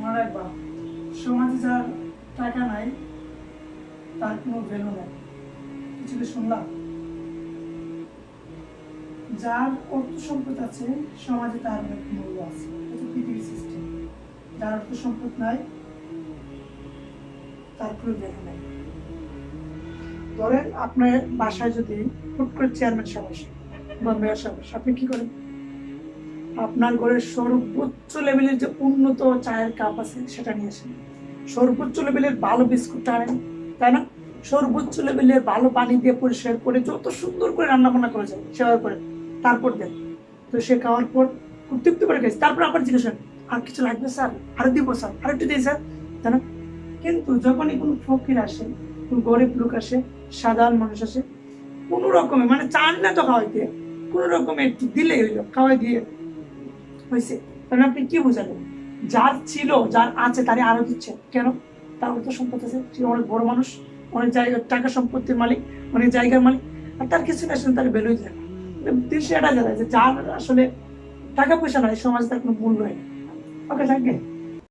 মনে রাখবা সমাজে যার টাকা নাই তার কোনো ভ্যালু নাই। কিছু শুনলাম যার অর্থ সম্পদ আছে সমাজে তার অনেক মূল্য আছে। পৃথিবীর যার অর্থ সম্পদ নাই তার কোনো ভ্যালু নাই। ধরেন আপনার বাসায় যদি হুট করে চেয়ারম্যান আসে বা মেয়র আসে, আপনি কি করেন? আপনার ঘরের সর্বোচ্চ লেভেলের যে উন্নত চায়ের কাপ আছে, সেটা নিয়ে আসেন। সর্বোচ্চ লেভেলের ভালো বিস্কুটটা আনেন, তাই না? সর্বোচ্চ লেভেলের ভালো পানি দিয়ে পরিষ্কার করে যত সুন্দর করে রান্না বান্না করা যায়, সেভাবে করে। তারপর দেন। তো সে খাওয়ার পর খুব তৃপ্তি করে গেছে তারপর আবার জিজ্ঞেস করেন, আর কিছু লাগবে স্যার? আরও দিব স্যার? আর একটু দিই স্যার? তাই না? কিন্তু যখনই কোনো ফকির আসে, কোনো গরিব লোক আসে, সাধারণ মানুষ আসে, কোনো রকমে মানে চান না তো খাওয়াইতে, কোনো রকমে একটু দিলেই হইল, খাওয়াই দিয়ে হয়েছে। তাহলে আপনি কি বোঝাবেন যার ছিল, যার আছে তারে আরও দিচ্ছে কেন? তার অর্থ সম্পদ আছে। সে অনেক বড় মানুষ, অনেক জায়গার টাকা সম্পত্তির মালিক, অনেক জায়গার মালিক। আর তার কিছু না তার ভ্যালুই যায় দৃশ্য এটা জানায় যে যার আসলে টাকা পয়সা নাই, সমাজ তার কোনো মূল্য নেই। Okay you